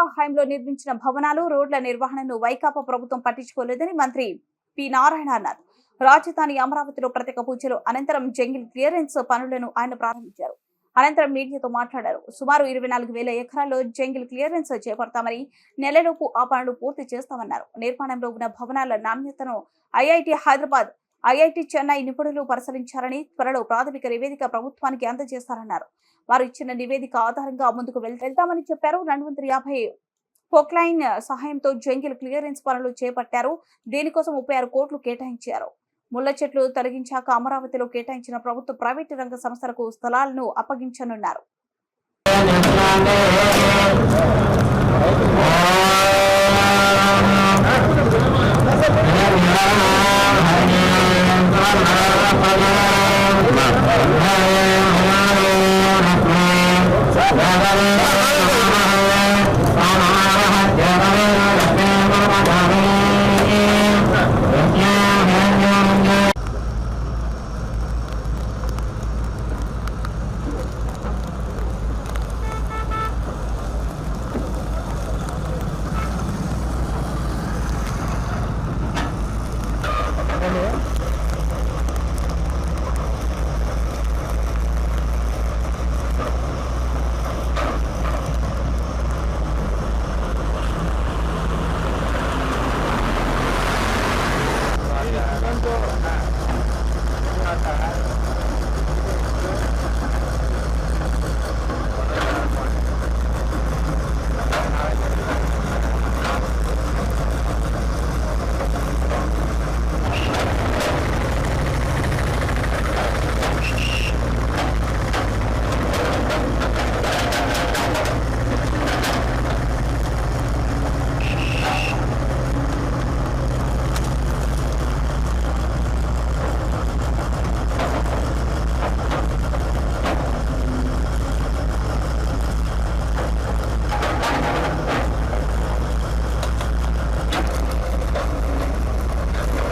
హయాంలో నిర్మించిన భవనాలు రోడ్ల నిర్వహణను వైకాపా ప్రభుత్వం పట్టించుకోలేదని మంత్రి పి. నారాయణ అన్నారు. రాజధాని అమరావతిలో ప్రత్యేక పూజలు అనంతరం జంగిల్ క్లియరెన్స్ పనులను ఆయన ప్రారంభించారు. అనంతరం మీడియాతో మాట్లాడారు. సుమారు ఇరవై నాలుగు వేల ఎకరాల్లో జంగిల్ క్లియరెన్స్ చేపడతామని నెలలోపు ఆ పనులు పూర్తి చేస్తామన్నారు. నిర్మాణంలో ఉన్న భవనాల నాణ్యతను ఐఐటి హైదరాబాద్ ఐఐటి చెన్నై నిపుణులు పరిశీలించారని త్వరలో ప్రాథమిక నివేదిక ప్రభుత్వానికి అందజేస్తారన్నారు. వారు ఇచ్చిన నివేదిక ఆధారంగా ముందుకు వెళ్తామని చెప్పారు. రెండు వందల యాభై పోక్లైన్ సహాయంతో జంగిల్ క్లియరెన్స్ పనులు చేపట్టారు. దీనికోసం ముప్పై ఆరు కోట్లు కేటాయించారు. ముళ్ళ చెట్లు తొలగించాక అమరావతిలో కేటాయించిన ప్రభుత్వ ప్రైవేటు రంగ సంస్థలకు స్థలాలను అప్పగించనున్నారు. no.